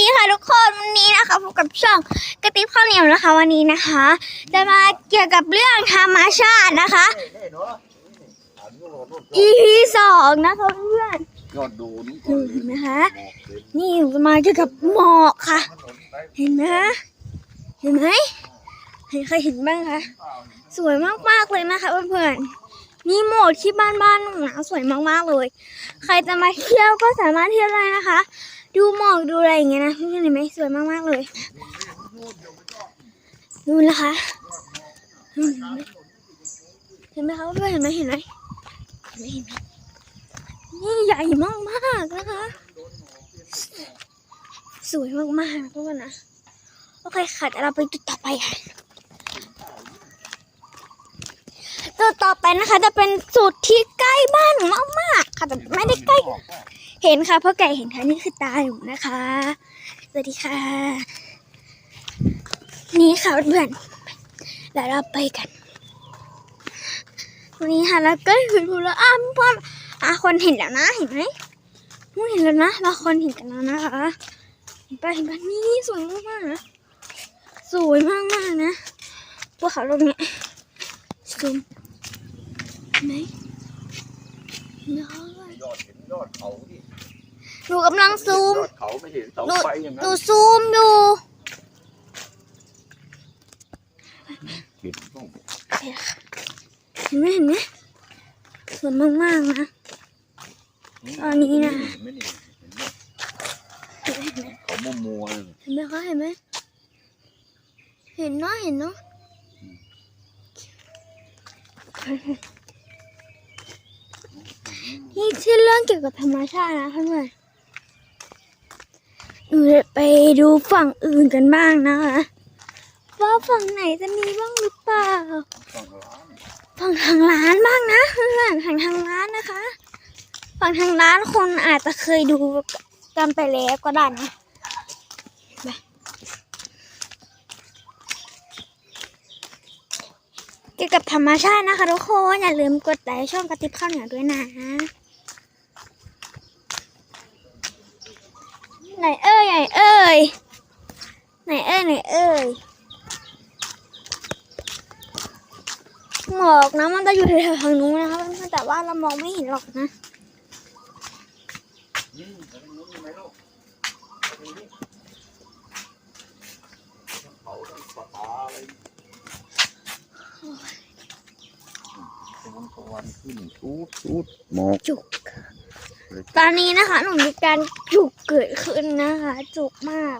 ดีค่ะทุกคนวันนี้นะคะพบกับช่องกระติบข้าวเหนียวนะคะ วันนี้นะคะ จะมาเกี่ยวกับเรื่องธรรมชาตินะคะ EP สองนะคะเพื่อนยอดดูนี่ดูเห็นไหมคะนี่หนูจะมาเกี่ยวกับหมอกค่ะ เห็นไหมคะเห็นไหมเห็นใครเห็นบ้างคะสวยมากๆเลยนะคะเพื่อนๆนี่หมอกที่บ้านบ้านๆหนูนะสวยมากๆเลย ใครจะมาเที่ยวก็สามารถเที่ยวได้นะคะ ดูหมอกดูอะไรอย่างเงี้ยนะเพื่อนๆเห็นไหมสวยมากๆเลยดูนะคะเห็นไหมคะเพื่อนเห็นไหมเห็นไหมเห็นไหมเห็นไหมนี่ใหญ่มากๆนะคะ สวยมากๆทุกคนนะโอเคค่ะเดี๋ยวเราไปจุดต่อไปค่ะจุดต่อไปนะคะ จะเป็นจุดที่ใกล้บ้านมากๆค่ะแต่ไม่ได้ใกล้ เห็นค่ะเพราะไก่เห็นค่ะนี่คือตาหนูนะคะ สวัสดีค่ะ นี่ค่ะเพื่อนๆเดี๋ยวเราไปกัน วันนี้ค่ะแล้วก็ถึงแล้วอ้าเพื่อนอะคนเห็นแล้วนะเห็นไหมมึงเห็นแล้วนะเราคนเห็นกันแล้วนะคะเห็นปะเห็นปะนี่สวยมากๆนะสวยมากมากๆนะพวกเขาตรงนี้ซูมไหม ยอดยอดเห็นยอดเขาที่หนูกำลังซูม ยอดเขาไม่เห็นเสาหนูไฟอย่างหนั้นูนซูมอยู่ เห็นต้องเห็นไหมเห็นไหมสวยมากๆนะตอนนี้นะ เห็นไหมนี่เห็นไหมเขามัวมัวๆเลยเห็นไหมคะเห็นไหมเห็นเนาะเห็นเนาะ นี่ที่เรื่องเกี่ยวกับธรรมชาตินะเพื่อนๆหนูจะไปดูฝั่งอื่นกันบ้างนะคะว่าฝั่งไหนจะมีบ้างหรือเปล่า ฝั่งทางร้านบ้างนะเพื่อนฝั่งทางร้านนะคะ ฝั่งทางร้านคนอาจจะเคยดูกันไปแล้วก็ได้นะไปเกี่ยวกับธรรมชาตินะคะทุกคน อย่าลืมกดไลค์ช่องกระติบข้าวเหนียวด้วยนะไหนเอ้ยไหนเอ้ยไหนเอ้ยไหนเอ้ยหมอกนะมันจะอยู่แถวทางนู้นนะคะแต่ว่าเรามองไม่เห็นหรอกนะ นี่แต่ตรงนู้นมีไหมลูกตรงนี้เขาทั้งปลาปลาอะไรตะวัน ตะวันขึ้นชูดชูดหมอกจุก ตอนนี้นะคะหนูมีการจุกเกิดขึ้นนะคะ จุกมาก